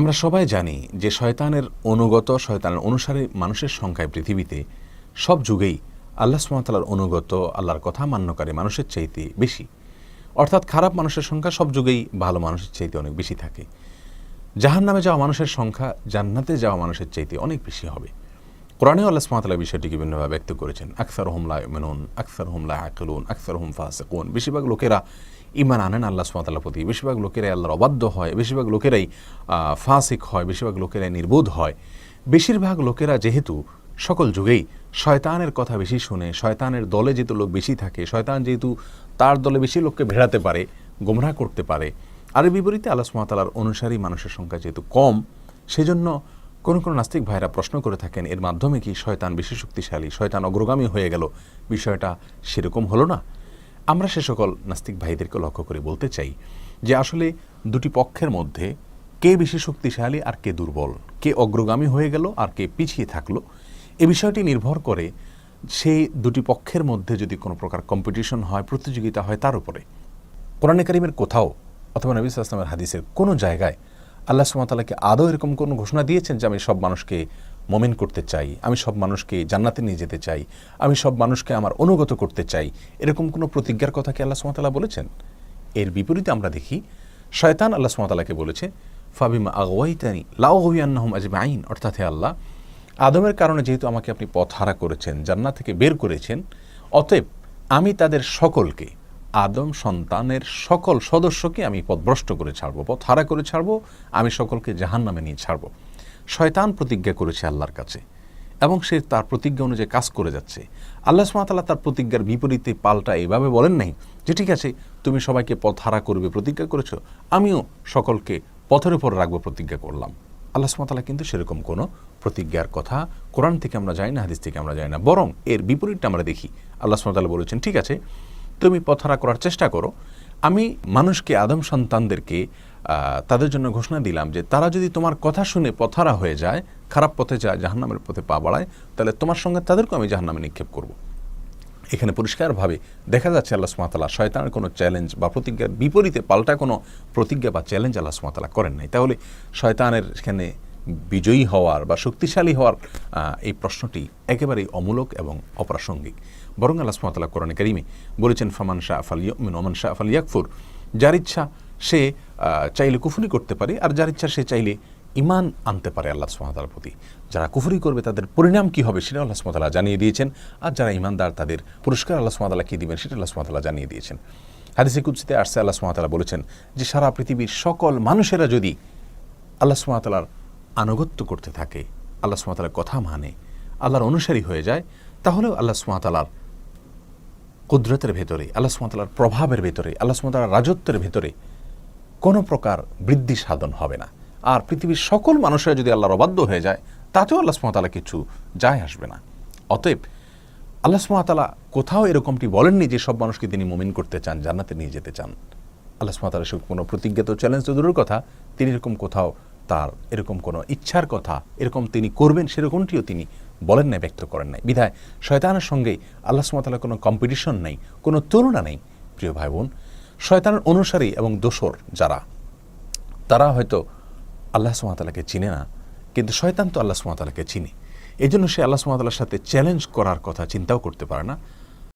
আমরা সবাই জানি যে শয়তানের অনুগত, শয়তানের অনুসারে মানুষের সংখ্যায় পৃথিবীতে সব যুগেই আল্লাহ সুমতালার অনুগত, আল্লাহর কথা মান্যকারী মানুষের চাইতে বেশি। অর্থাৎ খারাপ মানুষের সংখ্যা সব যুগেই ভালো মানুষের চাইতে অনেক বেশি থাকে। জাহান নামে যাওয়া মানুষের সংখ্যা জান্নাতে যাওয়া মানুষের চাইতে অনেক বেশি হবে। কোরআনে আল্লাহ সুমাতালা বিষয়টিকে বিভিন্নভাবে ব্যক্ত করেছেন। আকসার হুমলা মেনুন আকসার হুমলা আকলুন আকসার হুম ফাসেকুন। বেশিরভাগ লোকেরা ইমান আনেন আল্লাহ সুমাতাল্লাহ প্রতি। বেশিরভাগ লোকেরাই আল্লাহর অবাধ্য হয়, বেশিরভাগ লোকেরাই ফাসিক হয়, বেশিরভাগ লোকেরাই নির্বোধ হয়। বেশিরভাগ লোকেরা যেহেতু সকল যুগেই শয়তানের কথা বেশি শুনে, শয়তানের দলে যেহেতু লোক বেশি থাকে, শয়তান যেহেতু তার দলে বেশি লোককে ভেড়াতে পারে, গোমরাহ করতে পারে আর এর বিপরীতে আল্লাহ সুমাতালার অনুসারী মানুষের সংখ্যা যেহেতু কম, সেজন্য কোন কোন নাস্তিক ভাইরা প্রশ্ন করে থাকেন, এর মাধ্যমে কি শয়তান বেশি শক্তিশালী? শয়তান অগ্রগামী হয়ে গেল। বিষয়টা সেরকম হলো না। আমরা সে সকল নাস্তিক ভাইদেরকে লক্ষ্য করে বলতে চাই যে আসলে দুটি পক্ষের মধ্যে কে বেশি শক্তিশালী আর কে দুর্বল? কে অগ্রগামী হয়ে গেল আর কে পিছিয়ে থাকল? এ বিষয়টি নির্ভর করে সেই দুটি পক্ষের মধ্যে যদি কোনো প্রকার কম্পিটিশন হয়, প্রতিযোগিতা হয়, তার উপরে। কোরআনে কারিমের কোথাও অথবা নবী আসলামের হাদিসের কোনো জায়গায় আল্লাহ সুমতালাকে আদৌ এরকম কোনো ঘোষণা দিয়েছেন যে আমি সব মানুষকে মোমেন করতে চাই, আমি সব মানুষকে জান্নাতে নিয়ে যেতে চাই, আমি সব মানুষকে আমার অনুগত করতে চাই, এরকম কোনো প্রতিজ্ঞার কথা কি আল্লাহ সুমতালা বলেছেন? এর বিপরীতে আমরা দেখি, শয়তান আল্লাহ সুমতালাকে বলেছে, ফাবিমা আগওয়াইতানি লাউ হইয়ান্নাহম আজমে আইন অর্থাৎ হে আল্লাহ, আদমের কারণে যেহেতু আমাকে আপনি পথহারা করেছেন, জান্নাত থেকে বের করেছেন, অতএব আমি তাদের সকলকে আদম সন্তানের সকল সদস্যকে আমি পথভ্রষ্ট করে ছাড়বো, পথ হারা করে ছাড়বো, আমি সকলকে জাহান নামে নিয়ে ছাড়বো। শয়তান প্রতিজ্ঞা করেছে আল্লাহর কাছে এবং সে তার প্রতিজ্ঞা অনুযায়ী কাজ করে যাচ্ছে। আল্লাহ সুমাতাল্লাহ তার প্রতিজ্ঞার বিপরীতে পাল্টা এভাবে বলেন নাই যে, ঠিক আছে, তুমি সবাইকে পথ হারা করবে, প্রতিজ্ঞা করেছ, আমিও সকলকে পথের উপর রাখব, প্রতিজ্ঞা করলাম। আল্লাহ সুমাতাল্লাহ কিন্তু সেরকম কোনো প্রতিজ্ঞার কথা কোরআন থেকে আমরা যাই না, হাদিস থেকে আমরা যাই না। বরং এর বিপরীতটা আমরা দেখি। আল্লাহ সুমাতাল্লাহ বলেছেন, ঠিক আছে তুমি পথহারা করার চেষ্টা করো। আমি মানুষকে, আদম সন্তানদেরকে তাদের জন্য ঘোষণা দিলাম যে তারা যদি তোমার কথা শুনে পথহারা হয়ে যায়, খারাপ পথে যায়, জাহান্নামের পথে পা বাড়ায়, তাহলে তোমার সঙ্গে তাদেরকেও আমি জাহান্নামে নিক্ষেপ করব। এখানে পরিষ্কারভাবে দেখা যাচ্ছে আল্লাহ সুমাতালা শয়তানের কোনো চ্যালেঞ্জ বা প্রতিজ্ঞার বিপরীতে পাল্টা কোনো প্রতিজ্ঞা বা চ্যালেঞ্জ আল্লাহ সুমাতালা করেন নাই। তাহলে শয়তানের এখানে বিজয়ী হওয়ার বা শক্তিশালী হওয়ার এই প্রশ্নটি একেবারেই অমূলক এবং অপ্রাসঙ্গিক। বরং আল্লাহ সুমাতালা কোরআন কারিমে বলেছেন, ফমান শাহ আফাল ইয়মিন ওমান শাহ আফাল ইয়াকফুর যার ইচ্ছা সে চাইলে কুফুরি করতে পারে, আর যার ইচ্ছা সে চাইলে ইমান আনতে পারে আল্লাহ সুমাতালার প্রতি। যারা কুফরি করবে, তাদের পরিণাম কি হবে সেটা আল্লাহ সুমাতালা জানিয়ে দিয়েছেন, আর যারা ইমানদার তাদের পুরস্কার আল্লাহ সুমাতালা কি দিবেন সেটা আল্লাহ সুমাতালা জানিয়ে দিয়েছেন। হাদিসে কুৎসিতে আসছে, আল্লাহ সুমাতালা বলেছেন যে, সারা পৃথিবীর সকল মানুষেরা যদি আল্লাহ সুমাতালার আনুগত্য করতে থাকে। আল্লাহ সুমাতালার কথা মানে আল্লাহর অনুসারী হয়ে যায়, তাহলেও আল্লাহ সুমাতালার কুদরতের ভেতরে, আল্লাহ সুমাতালার প্রভাবের ভেতরে, আল্লাহ সুমাতালার রাজত্বের ভেতরে কোনো প্রকার বৃদ্ধি সাধন হবে না। আর পৃথিবীর সকল মানুষেরা যদি আল্লাহর অবাধ্য হয়ে যায়, তাতেও আল্লাহ সুমাতালা কিছু যায় আসবে না। অতএব আল্লাহ সুমাতালা কোথাও এরকমটি বলেননি যে সব মানুষকে তিনি মুমিন করতে চান, জান্নাতে নিয়ে যেতে চান। আল্লাহ সুমাতালা সে কোনো প্রতিজ্ঞাত চ্যালেঞ্জ তো দূরের কথা, তিনি এরকম কোথাও তার এরকম কোনো ইচ্ছার কথা, এরকম তিনি করবেন সেরকমটিও তিনি বলেন নাই, ব্যক্ত করেন নাই। বিধায় শয়তানের সঙ্গে আল্লাহ সুমাতালার কোনো কম্পিটিশন নেই, কোনো তুলনা নেই, প্রিয় ভাই বোন শয়তানের অনুসারী এবং দোসর যারা, তারা হয়তো আল্লাহ সুমাতালাকে চিনে না, কিন্তু শয়তান তো আল্লাহ সুমাতালাকে চিনে। এই জন্য সে আল্লাহ সুমাতালার সাথে চ্যালেঞ্জ করার কথা চিন্তাও করতে পারে না।